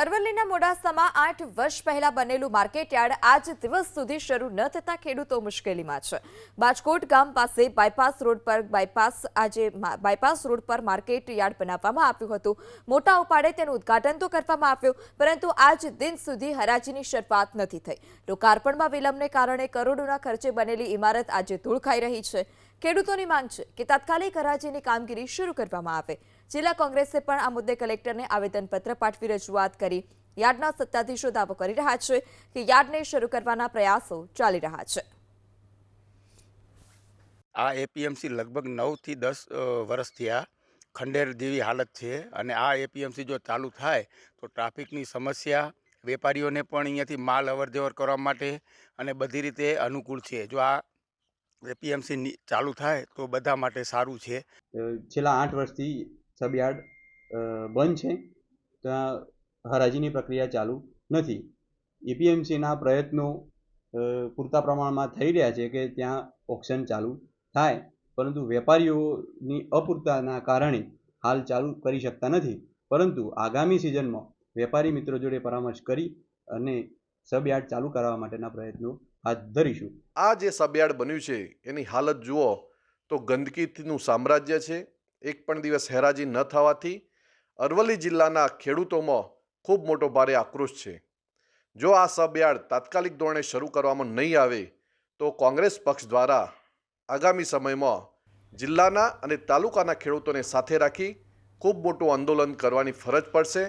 અરવલ્લીના મોડાસામાં આઠ વર્ષ પહેલા બનેલું માર્કેટયાર્ડ આજ દિવસ સુધી શરૂ ન થતા ખેડૂતો મુશ્કેલીમાં છે. બાજકોટ ગામ પાસે બાયપાસ રોડ પર બાયપાસ આજે બાયપાસ રોડ પર માર્કેટ યાર્ડ બનાવવામાં આવ્યું હતું. મોટા ઉપાડે તેનું ઉદ્ઘાટન તો કરવામાં આવ્યું, પરંતુ આજ દિન સુધી હરાજીની શરૂઆત નથી થઈ. લોકાર્પણમાં વિલંબને કારણે કરોડોના ખર્ચે બનેલી ઇમારત આજે ધૂળ ખાઈ રહી છે. ખેડૂતોની માંગ છે કે તાત્કાલિક હરાજીની કામગીરી શરૂ કરવામાં આવે. જિલ્લા કોંગ્રેસે પણ આ મુદ્દે કલેક્ટરને આવેદનપત્ર પાઠવી રજૂઆત કરી. યાર્ડના સત્તાધીશો દાવો કરી રહ્યા છે કે યાર્ડને શરૂ કરવાના પ્રયાસો ચાલી રહ્યા છે. આ એપીએમસી લગભગ નવથી દસ વર્ષથી આ ખંડેર જેવી હાલત છે અને આ એપીએમસી જો ચાલુ થાય તો ટ્રાફિકની સમસ્યા, વેપારીઓને પણ અહીંયાથી માલ અવર જવર કરવા માટે અને બધી રીતે અનુકૂળ છે. જો આ એપીએમસી ચાલુ થાય તો બધા માટે સારું છે. છેલ્લા આઠ વર્ષથી સબયાર્ડ બંધ છે. ત્યાં હરાજીની પ્રક્રિયા ચાલુ નથી. એપીએમસીના પ્રયત્નો પૂરતા પ્રમાણમાં થઈ રહ્યા છે કે ત્યાં ઓક્શન ચાલુ થાય. પરંતુ વેપારીઓની અપૂરતાના કારણે હાલ ચાલુ કરી શકતા નથી. પરંતુ આગામી સિઝનમાં વેપારી મિત્રો જોડે પરામર્શ કરી અને સબયાર્ડ ચાલુ કરવા માટેના પ્રયત્નો હાથ ધરીશું. આ જે સબયાર્ડ બન્યું છે, એની હાલત જુઓ તો ગંદકીનું સામ્રાજ્ય છે. એક પણ દિવસ હેરાજી ન થવાથી અરવલ્લી જિલ્લાના ખેડૂતોમાં ખૂબ મોટો ભારે આક્રોશ છે. જો આ સબયાર્ડ તાત્કાલિક ધોરણે શરૂ કરવામાં નહીં આવે, તો કોંગ્રેસ પક્ષ દ્વારા આગામી સમયમાં જિલ્લાના અને તાલુકાના ખેડૂતોને સાથે રાખી ખૂબ મોટું આંદોલન કરવાની ફરજ પડશે.